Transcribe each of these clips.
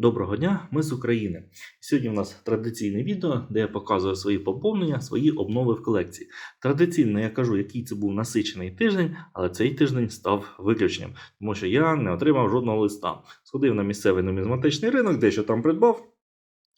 Доброго дня, ми з України. Сьогодні у нас традиційне відео, де я показую свої поповнення, свої обнови в колекції. Традиційно я кажу, який це був насичений тиждень, але цей тиждень став виключенням, тому що я не отримав жодного листа. Сходив на місцевий нумізматичний ринок, дещо там придбав.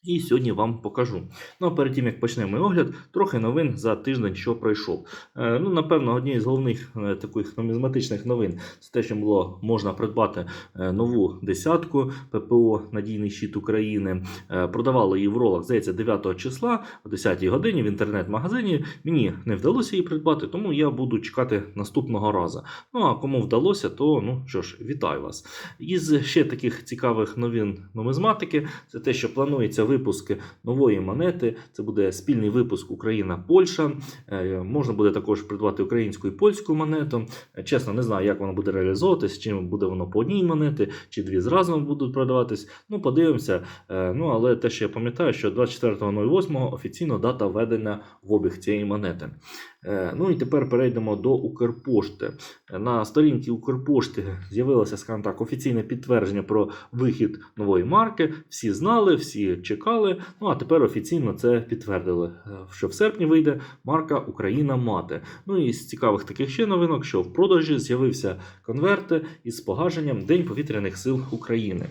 І сьогодні вам покажу. Ну а перед тим як почнемо огляд, трохи новин за тиждень, що пройшов. Е, ну, напевно, однією з головних е, таких нумізматичних новин це те, що було можна придбати е, нову десятку ППО Надійний щит України. Продавали її в ролах, здається, 9 числа о 10 годині в інтернет-магазині. Мені не вдалося її придбати, тому я буду чекати наступного разу. Ну а кому вдалося, то ну що ж, вітаю вас. Із ще таких цікавих новин нумізматики, це те, що планується випуск нової монети. Це буде спільний випуск Україна-Польща. Е, Можна буде також придбати українську і польську монету. Е, Чесно, не знаю, як воно буде реалізовуватись, чим буде воно по одній монети, чи дві зразу будуть продаватись. Ну, подивимося. Е, Ну, але те, що я пам'ятаю, що 24.08 офіційно дата введення в обіг цієї монети. Е, Ну і тепер перейдемо до Укрпошти. Е, На сторінці Укрпошти з'явилося, скажімо так, офіційне підтвердження про вихід нової марки. Всі знали, всі чекали. Ну а тепер офіційно це підтвердили, е, що в серпні вийде марка Україна Мати. Ну і з цікавих таких ще новинок, що в продажі з'явився конверт із погашенням День повітряних сил України.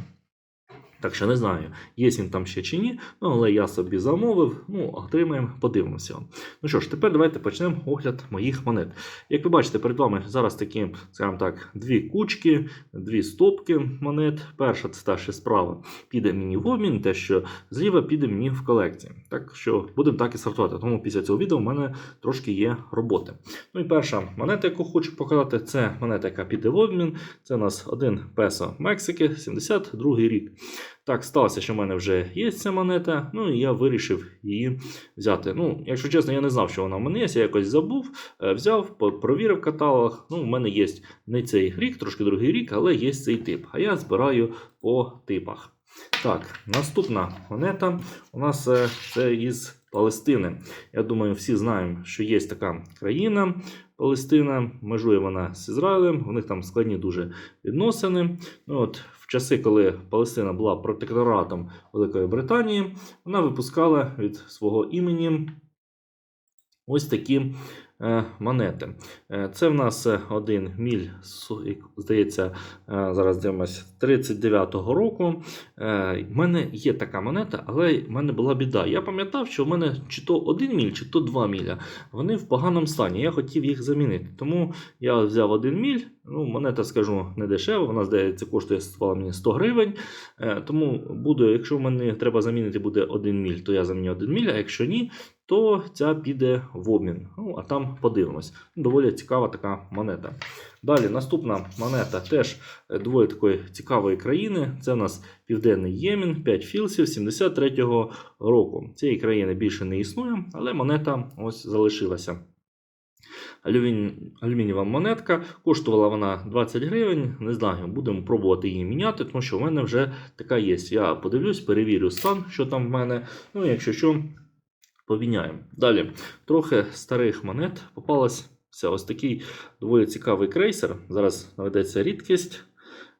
Так що не знаю, є він там ще чи ні, ну але я собі замовив. Ну, отримаємо, подивимося. Ну що ж, тепер давайте почнемо огляд моїх монет. Як ви бачите, перед вами зараз такі, скажімо так, дві кучки, дві стопки монет. Перша це та що справа піде мені в обмін, те, що зліва піде мені в колекції. Так що будемо так і сортувати. Тому після цього відео в мене трошки є роботи. Ну і перша монета, яку хочу показати, це монета, яка піде в обмін. Це у нас один песо Мексики, 72 рік. Так, сталося, що в мене вже є ця монета, ну і я вирішив її взяти. Ну, якщо чесно, я не знав, що вона в мене є, я якось забув, е, взяв, провірив каталог. Ну, в мене є не цей рік, трошки другий рік, але є цей тип. А я збираю по типах. Так, наступна монета у нас е, це із Палестини. Я думаю, всі знаємо, що є така країна. Палестина, межує вона з Ізраїлем, у них там складні дуже відносини. Ну, от, часи, коли Палестина була протекторатом Великої Британії, вона випускала від свого імені ось такі монети. Е, це в нас е, один міль, здається, е, зараз дивимось, 39-го року. Е, в мене є така монета, але в мене була біда. Я пам'ятав, що в мене чи то 1 міль, чи то 2 міля. Вони в поганому стані. Я хотів їх замінити. Тому я взяв 1 міль. Ну, монета, скажу, не дешева. Вона, здається, коштує мені 100 гривень. Е, тому буду, якщо в мене треба замінити буде 1 міль, то я заміню 1 міль, а якщо ні, то ця піде в обмін. Ну, а там подивимось. Доволі цікава така монета. Далі, наступна монета теж е, доволі такої цікавої країни. Це у нас Південний Ємін, 5 філсів 73-го року. Цієї країни більше не існує, але монета ось залишилася. Алюмін... Алюмінієва монетка. Коштувала вона 20 гривень. Не знаю, будемо пробувати її міняти, тому що в мене вже така є. Я подивлюсь, перевірю стан, що там в мене. Ну, якщо що, поміняємо. Далі, трохи старих монет попалась. Ось такий доволі цікавий крейсер. Зараз наведеться рідкість.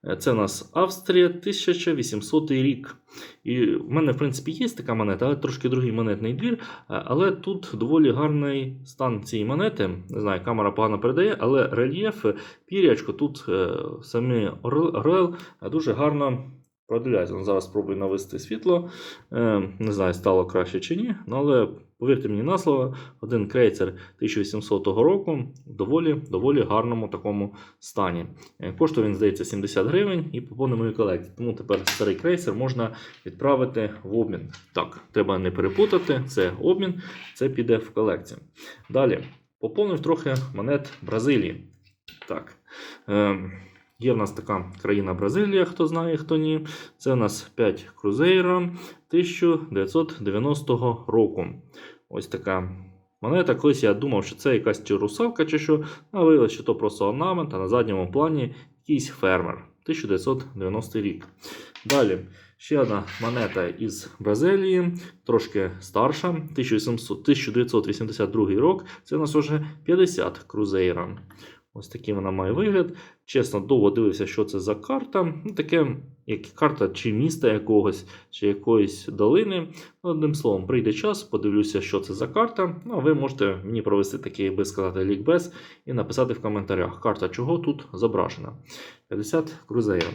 Е, Це у нас Австрія 1800 рік. І в мене, в принципі, є така монета, але трошки другий монетний двір. Е, Але тут доволі гарний стан цієї монети. Не знаю, камера погано передає, але рельєф, пірячко, тут е, самі орел дуже гарно проділяється. Ну, Зараз спробую навести світло. Е, Не знаю, стало краще чи ні. Ну, але повірте мені на слово, один крейцер 1800 року в доволі, доволі гарному такому стані. Е, Коштує він, здається, 70 гривень і поповнив мою колекцію. Тому тепер старий крейсер можна відправити в обмін. Так, треба не перепутати. Це обмін, це піде в колекцію. Далі поповнив трохи монет Бразилії. Так. Е, Є в нас така країна Бразилія, хто знає, хто ні. Це у нас 5 крузейра 1990 року. Ось така монета. Колись я думав, що це якась чи русалка, чи що, а виявилося, що то просто орнамент, а на задньому плані якийсь фермер. 1990 рік. Далі ще одна монета із Бразилії, трошки старша, 1800 1982 рік. Це у нас вже 50 крузейра. Ось такий вона має вигляд. Чесно, довго дивився, що це за карта. Ну, таке, як карта чи міста якогось, чи якоїсь долини. Ну, Одним словом, прийде час, подивлюся, що це за карта. Ну, а ви можете мені провести такий, би сказати, лікбез і написати в коментарях, карта чого тут зображена. 50 крузеїрів.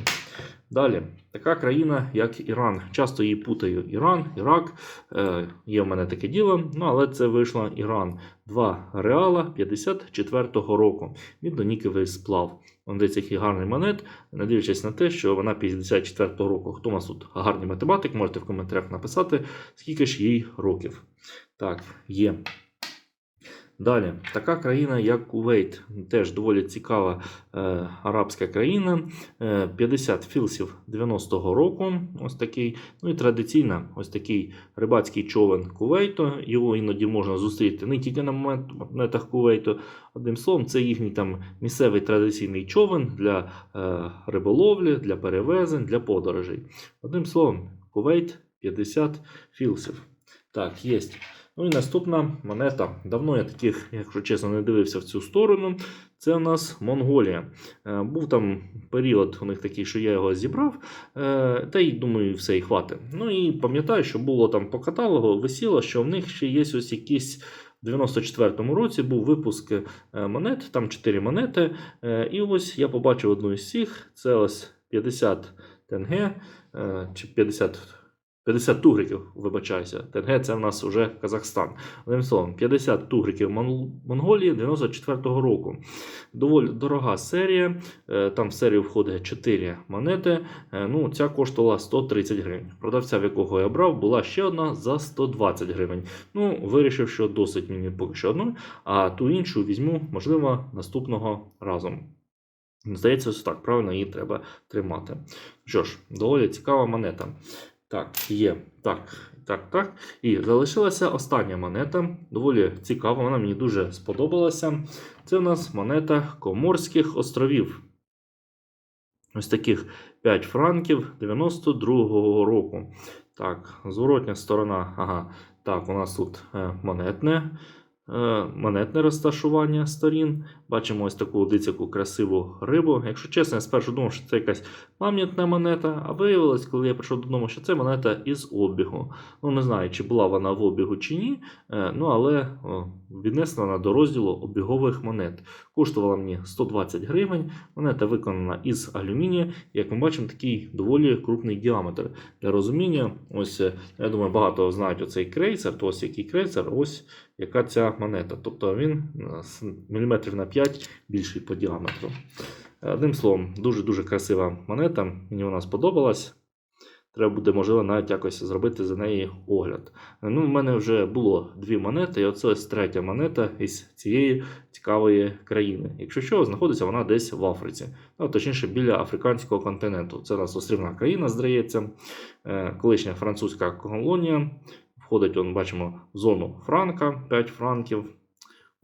Далі, така країна, як Іран. Часто її путаю Іран, Ірак. Е, є в мене таке діло, ну але це вийшло Іран. Два реала 54-го року. Мідно-нікелевий сплав. Дивіться, який гарний монет, не дивлячись на те, що вона 54-го року. Хто у нас тут гарний математик, можете в коментарях написати, скільки ж їй років. Так, є. Далі, така країна, як Кувейт, теж доволі цікава е, арабська країна. Е, 50 філсів 90-го року. Ось такий. Ну і традиційна, ось такий рибацький човен Кувейту. Його іноді можна зустріти не тільки на монетах Кувейту. Одним словом, це їхній там місцевий традиційний човен для е, риболовлі, для перевезень, для подорожей. Одним словом, Кувейт 50 філсів. Так, є. Ну і наступна монета. Давно я таких, якщо чесно, не дивився в цю сторону. Це у нас Монголія. Е, Був там період у них такий, що я його зібрав, е, та й думаю, все і хватить. Ну і пам'ятаю, що було там по каталогу, висіло, що в них ще є ось якісь. В 94-му році був випуск е, монет, там 4 монети. І ось я побачив одну із цих. Це ось 50 тенге чи 50 50 тугриків, вибачаюся. Тенге це в нас вже Казахстан. Одним словом, 50 тугриків Монголії 94-го року. Доволі дорога серія. Е, Там в серію входить 4 монети. Е, Ну, ця коштувала 130 гривень. Продавця, в якого я брав, була ще одна за 120 гривень. Ну, вирішив, що досить мені поки що одної, а ту іншу візьму, можливо, наступного разу. Здається, ось так, правильно її треба тримати. Що ж, доволі цікава монета. Так, є. Так, так, так. І залишилася остання монета. Доволі цікава, вона мені дуже сподобалася. Це у нас монета Коморських островів. Ось таких 5 франків 92-го року. Так, зворотня сторона. Ага. Так, у нас тут е, монетне. е, Монетне розташування сторін. Бачимо ось таку дицяку красиву рибу. Якщо чесно, я спершу думав, що це якась пам'ятна монета, а виявилось, коли я прийшов додому, що це монета із обігу. Ну, не знаю, чи була вона в обігу чи ні, е, ну але віднесена вона до розділу обігових монет. Коштувала мені 120 гривень. Монета виконана із алюмінія. Як ми бачимо, такий доволі крупний діаметр. Для розуміння, ось е, я думаю, багато знають оцей крейсер, то ось який крейсер, ось яка ця монета. Тобто він е, с- міліметрів на 5 більший по діаметру. Е, Одним словом, дуже-дуже красива монета. Мені вона сподобалась. Треба буде, можливо, навіть якось зробити за неї огляд. Е, Ну, в мене вже було дві монети, і оце ось третя монета із цієї цікавої країни. Якщо що, знаходиться вона десь в Африці, ну, точніше, біля африканського континенту. Це у нас острівна країна, здається, Е, колишня французька колонія. Входить, он, бачимо, в зону франка, 5 франків.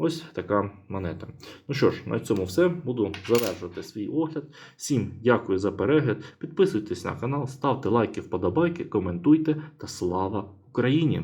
Ось така монета. Ну що ж, на цьому все. Буду завершувати свій огляд. Всім дякую за перегляд. Підписуйтесь на канал, ставте лайки, вподобайки, коментуйте та слава Україні!